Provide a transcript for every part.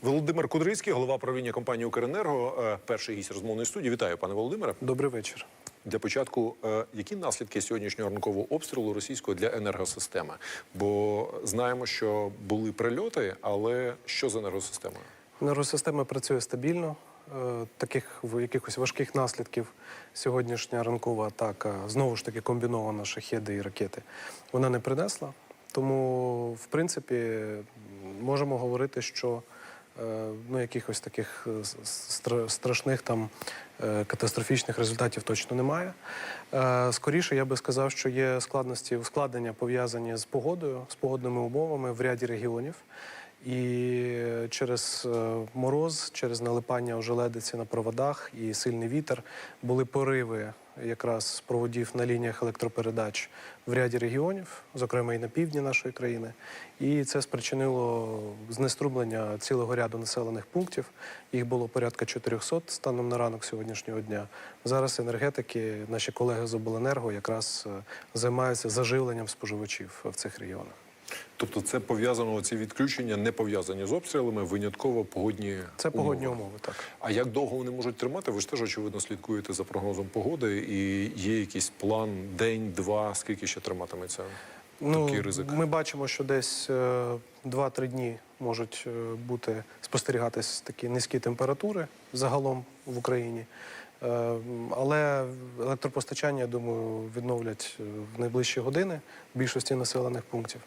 Володимир Кудрицький, голова правління компанії Укренерго, е, перший гість розмовної студії. Вітаю, пане Володимире. Добрий вечір. Для початку, е, які наслідки сьогоднішнього ранкового обстрілу російського для енергосистеми? Бо знаємо, що були прильоти, але що з енергосистемою? Енергосистема працює стабільно. Е, Таких в- якихось важких наслідків сьогоднішня ранкова атака, знову ж таки комбінована шахеди і ракети, вона не принесла. Тому, в принципі, можемо говорити, що ну, якихось таких е, страшних там е, катастрофічних результатів точно немає. Е, Скоріше я би сказав, що є складності ускладнення пов'язані з погодою, з погодними умовами в ряді регіонів. І через е, мороз, через налипання ожеледиці на проводах і сильний вітер були пориви якраз проводів на лініях електропередач в ряді регіонів, зокрема і на півдні нашої країни. І це спричинило знеструблення цілого ряду населених пунктів. Їх було порядка 400 станом на ранок сьогоднішнього дня. Зараз енергетики, наші колеги з обленерго, якраз е, займаються заживленням споживачів в цих регіонах. Тобто, це пов'язано ці відключення, не пов'язані з обстрілами, винятково погодні Це погодні умови. умови, так. А як довго вони можуть тримати? Ви ж теж очевидно слідкуєте за прогнозом погоди, і є якийсь план день, два, скільки ще триматиметься? Такий ризик. Ми бачимо, що десь е, 2-3 дні можуть е, бути спостерігатись такі низькі температури загалом в Україні. Е, м, Але електропостачання, я думаю, відновлять е, в найближчі години в більшості населених пунктів.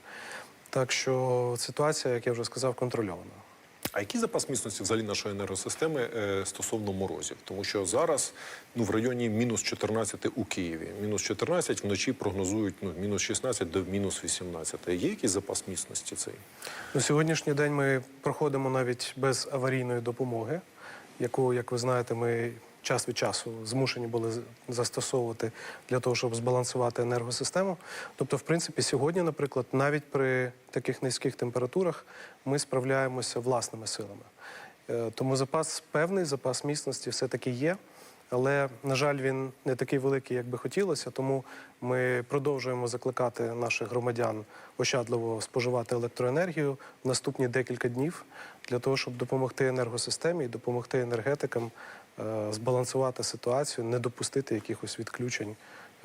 Так що ситуація, як я вже сказав, контрольована. А який запас міцності взагалі нашої енергосистеми е, стосовно морозів? Тому що зараз ну в районі мінус 14 у Києві, мінус 14, вночі прогнозують ну мінус 16 до мінус 18. Є якийсь запас міцності цей? На сьогоднішній день ми проходимо навіть без аварійної допомоги, яку, як ви знаєте, ми час від часу змушені були застосовувати для того, щоб збалансувати енергосистему. Тобто, в принципі, сьогодні, наприклад, навіть при таких низьких температурах ми справляємося власними силами. Е, Тому запас певний, запас міцності все-таки є. Але, на жаль, він не такий великий, як би хотілося. Тому ми продовжуємо закликати наших громадян ощадливо споживати електроенергію в наступні декілька днів для того, щоб допомогти енергосистемі і допомогти енергетикам збалансувати ситуацію, не допустити якихось відключень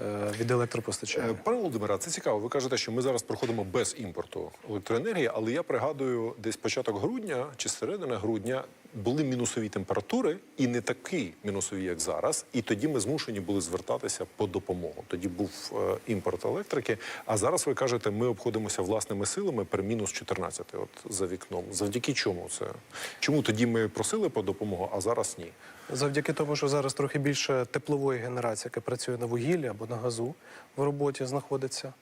е, від електропостачання. Е, Пане Володимире, це цікаво. Ви кажете, що ми зараз проходимо без імпорту електроенергії, але я пригадую, десь початок грудня чи середина грудня були мінусові температури, і не такі мінусові, як зараз. І тоді ми змушені були звертатися по допомогу. Тоді був е, імпорт електрики. А зараз ви кажете, ми обходимося власними силами при мінус 14 от за вікном. Завдяки чому це? Чому тоді ми просили по допомогу, а зараз ні? Завдяки тому, що зараз трохи більше теплової генерації, яка працює на вугіллі або на газу в роботі знаходиться.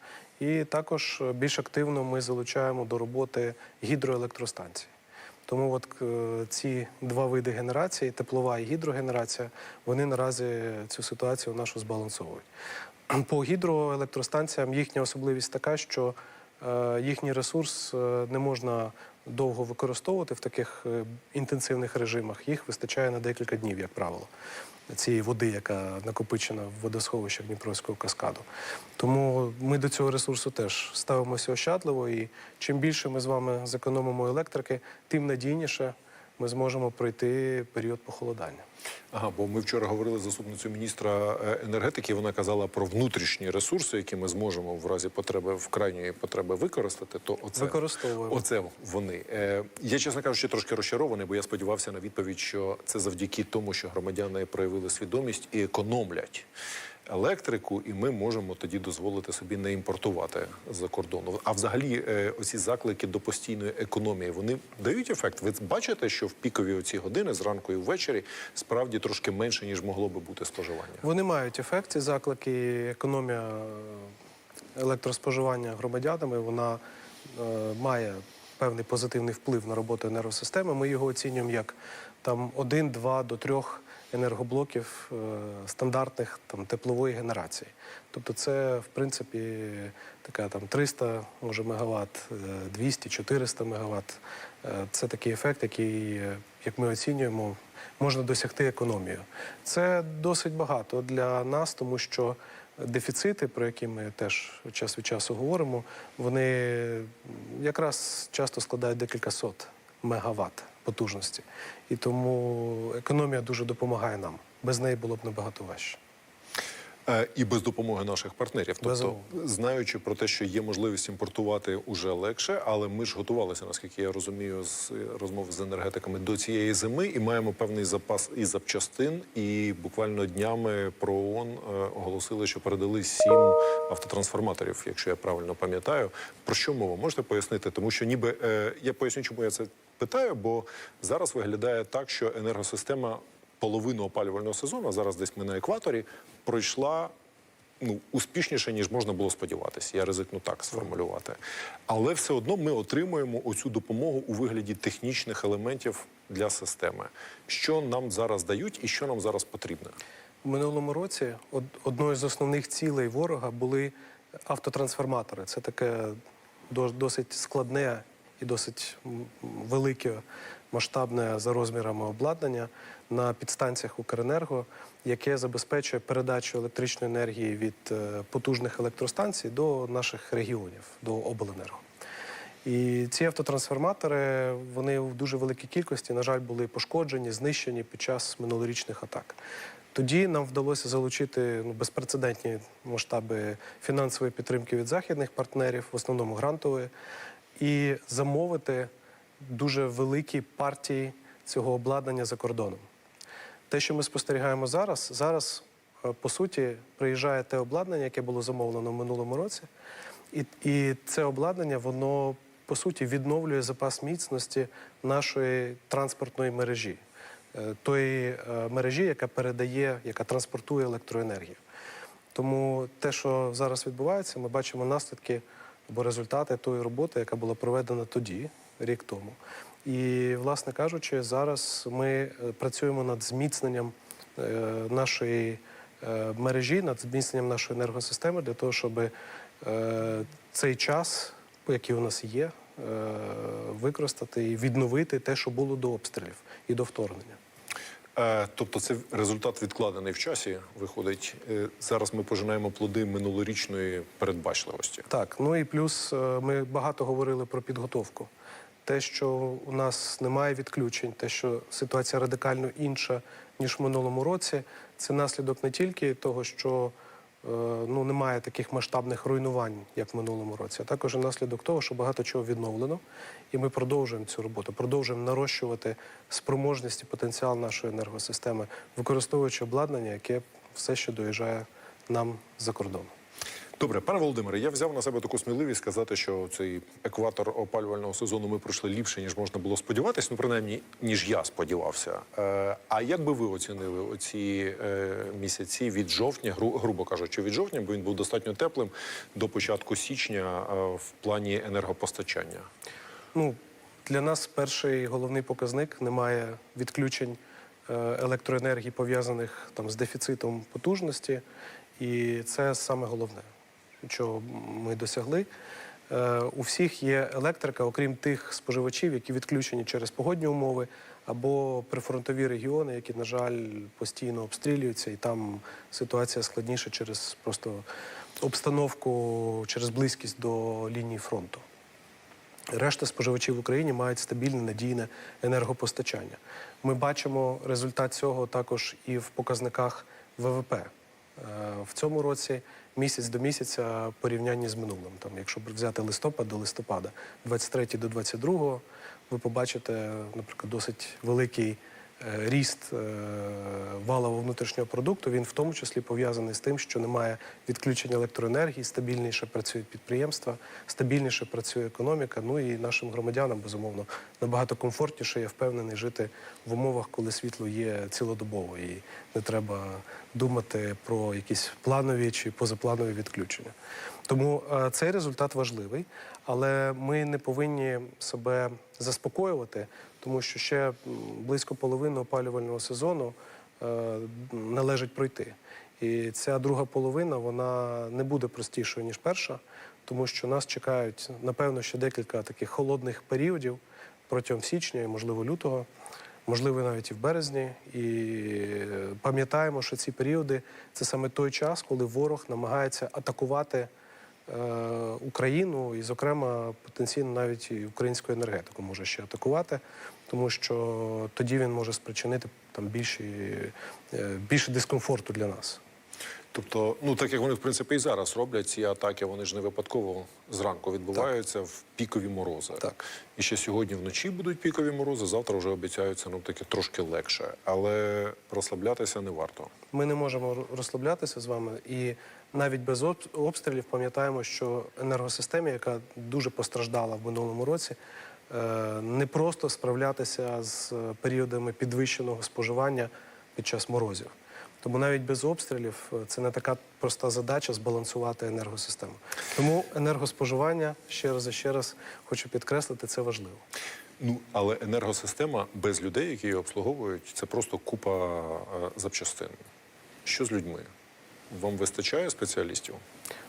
І також е, більш активно ми залучаємо до роботи гідроелектростанції. Тому от е, ці два види генерації, теплова і гідрогенерація, вони наразі цю ситуацію нашу збалансовують. По гідроелектростанціям їхня особливість така, що е, їхній ресурс е, не можна довго використовувати в таких е, інтенсивних режимах. Їх вистачає на декілька днів, як правило, цієї води, яка накопичена в водосховищах Дніпровського каскаду. Тому ми до цього ресурсу теж ставимося ощадливо, і чим більше ми з вами зекономимо електрики, тим надійніше ми зможемо пройти період похолодання. Ага, бо ми вчора говорили з заступницею міністра е, енергетики. Вона казала про внутрішні ресурси, які ми зможемо в разі потреби в крайньої потреби використати. То оце Використовуємо. Оце вони. Е, я, чесно кажучи, трошки розчарований, бо я сподівався на відповідь, що це завдяки тому, що громадяни проявили свідомість і економлять електрику, і ми можемо тоді дозволити собі не імпортувати за кордону. А взагалі, е, оці заклики до постійної економії вони дають ефект. Ви бачите, що в пікові оці години зранку і ввечері справді трошки менше ніж могло би бути споживання. Вони мають ефект, ці заклики, економія е, електроспоживання громадянами, вона е, має певний позитивний вплив на роботу енергосистеми. Ми його оцінюємо як там один, два до трьох енергоблоків е, стандартних там теплової генерації. Тобто, це в принципі така там 300 може мегаватт, е, 200, 400 мегаватт. Е, Це такий ефект, який, як ми оцінюємо, можна досягти економію. Це досить багато для нас, тому що дефіцити, про які ми теж час від часу говоримо, вони якраз часто складають декілька сот мегаватт. Потужності. І тому економія дуже допомагає нам. Без неї було б набагато важче. Е, І без допомоги наших партнерів. Тобто, знаючи про те, що є можливість імпортувати уже легше, але ми ж готувалися, наскільки я розумію, з е, розмов з енергетиками до цієї зими, і маємо певний запас і запчастин. І буквально днями про ООН е, оголосили, що передали сім автотрансформаторів, якщо я правильно пам'ятаю. Про що мова? Можете пояснити? Тому що ніби я поясню, чому я це питаю, бо зараз виглядає так, що енергосистема половину опалювального сезону, зараз десь ми на екваторі, пройшла ну, успішніше, ніж можна було сподіватися. Я ризикну так сформулювати. Але все одно ми отримуємо оцю допомогу у вигляді технічних елементів для системи. Що нам зараз дають і що нам зараз потрібно? У минулому році од- одною з основних цілей ворога були автотрансформатори. Це таке до- досить складне і досить велике масштабне за розмірами обладнання на підстанціях Укренерго, яке забезпечує передачу електричної енергії від е, потужних електростанцій до наших регіонів, до обленерго. І ці автотрансформатори вони в дуже великій кількості, на жаль, були пошкоджені, знищені під час минулорічних атак. Тоді нам вдалося залучити ну, безпрецедентні масштаби фінансової підтримки від західних партнерів, в основному грантової, і замовити дуже великі партії цього обладнання за кордоном. Те, що ми спостерігаємо зараз, зараз е, по суті приїжджає те обладнання, яке було замовлено в минулому році, і, і це обладнання воно по суті відновлює запас міцності нашої транспортної мережі, е, тої е, мережі, яка передає, яка транспортує електроенергію. Тому те, що зараз відбувається, ми бачимо наслідки або результати тої роботи, яка була проведена тоді, рік тому. І, власне кажучи, зараз ми е, працюємо над зміцненням е, нашої е, мережі, над зміцненням нашої енергосистеми для того, щоб цей час, який у нас є, використати і відновити те, що було до обстрілів і до вторгнення. Тобто, це результат відкладений в часі. Виходить, зараз ми пожинаємо плоди минулорічної передбачливості. Так, ну і плюс ми багато говорили про підготовку. Те, що у нас немає відключень, те, що ситуація радикально інша, ніж в минулому році, це наслідок не тільки того, що е, ну, немає таких масштабних руйнувань, як в минулому році, а також наслідок того, що багато чого відновлено, і ми продовжуємо цю роботу, продовжуємо нарощувати спроможність і потенціал нашої енергосистеми, використовуючи обладнання, яке все ще доїжджає нам за кордону. Добре, пане Володимире, я взяв на себе таку сміливість сказати, що цей екватор опалювального сезону ми пройшли ліпше, ніж можна було сподіватися, ну принаймні, ніж я сподівався. Е, а як би ви оцінили оці е, місяці від жовтня, гру, грубо кажучи, від жовтня, бо він був достатньо теплим до початку січня е, в плані енергопостачання? Ну, для нас перший головний показник немає відключень е, електроенергії, пов'язаних там з дефіцитом потужності, і це саме головне, що ми досягли. Е, У всіх є електрика, окрім тих споживачів, які відключені через погодні умови або прифронтові регіони, які, на жаль, постійно обстрілюються, і там ситуація складніша через просто обстановку, через близькість до лінії фронту. Решта споживачів в Україні мають стабільне надійне енергопостачання. Ми бачимо результат цього також і в показниках ВВП. В цьому році місяць до місяця порівнянні з минулим. Там, якщо взяти листопад до листопада, 23 до 22, ви побачите, наприклад, досить великий ріст е, валового внутрішнього продукту. Він в тому числі пов'язаний з тим, що немає відключення електроенергії, стабільніше працюють підприємства, стабільніше працює економіка. Ну і нашим громадянам, безумовно, набагато комфортніше, я впевнений, жити в умовах, коли світло є цілодобово, і не треба думати про якісь планові чи позапланові відключення. Тому е, цей результат важливий, але ми не повинні себе заспокоювати, тому що ще близько половини опалювального сезону е, належить пройти. І ця друга половина вона не буде простішою ніж перша, тому що нас чекають напевно ще декілька таких холодних періодів протягом січня і можливо лютого. Можливо, навіть і в березні, і е, пам'ятаємо, що ці періоди це саме той час, коли ворог намагається атакувати Україну, і, зокрема, потенційно навіть і українську енергетику може ще атакувати. тому що тоді він може спричинити там більші, е, більше дискомфорту для нас. Тобто, ну так як вони в принципі і зараз роблять ці атаки, вони ж не випадково зранку відбуваються в пікові морози. Так. І ще сьогодні вночі будуть пікові морози, завтра вже обіцяються ну таки трошки легше, але розслаблятися не варто. Ми не можемо розслаблятися з вами, і навіть без обстрілів пам'ятаємо, що енергосистемі, яка дуже постраждала в минулому році, е, не просто справлятися з е, періодами підвищеного споживання під час морозів. Тому навіть без обстрілів е, це не така проста задача збалансувати енергосистему. Тому енергоспоживання ще раз і ще раз хочу підкреслити, це важливо. Ну але енергосистема без людей, які її обслуговують, це просто купа е, запчастин. Що з людьми? Вам вистачає спеціалістів?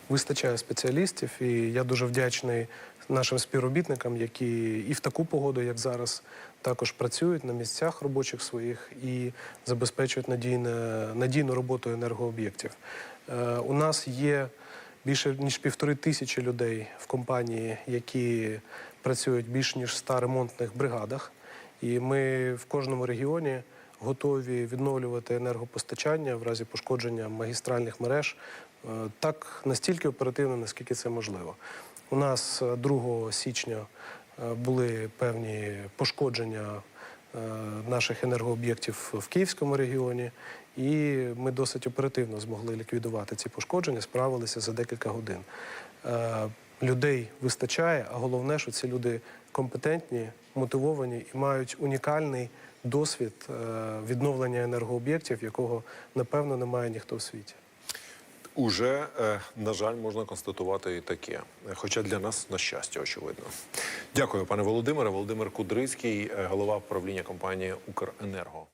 Вистачає спеціалістів, і я дуже вдячний нашим співробітникам, які і в таку погоду, як зараз, також працюють на місцях робочих своїх і забезпечують надійне, надійну роботу енергооб'єктів. Е, у нас є більше ніж півтори тисячі людей в компанії, які працюють більш ніж в 100 ремонтних бригадах. І ми в кожному регіоні готові відновлювати енергопостачання в разі пошкодження магістральних мереж е, так настільки оперативно, наскільки це можливо. У нас е, 2 січня е, були певні пошкодження е, наших енергооб'єктів в Київському регіоні, і ми досить оперативно змогли ліквідувати ці пошкодження, справилися за декілька годин. Е, Людей вистачає, а головне, що ці люди компетентні, мотивовані і мають унікальний досвід е, відновлення енергооб'єктів, якого напевно немає ніхто в світі. Уже, е, на жаль, можна констатувати і таке. Хоча для нас на щастя, очевидно. Дякую, пане Володимире. Володимир Кудрицький, е, голова правління компанії Укренерго.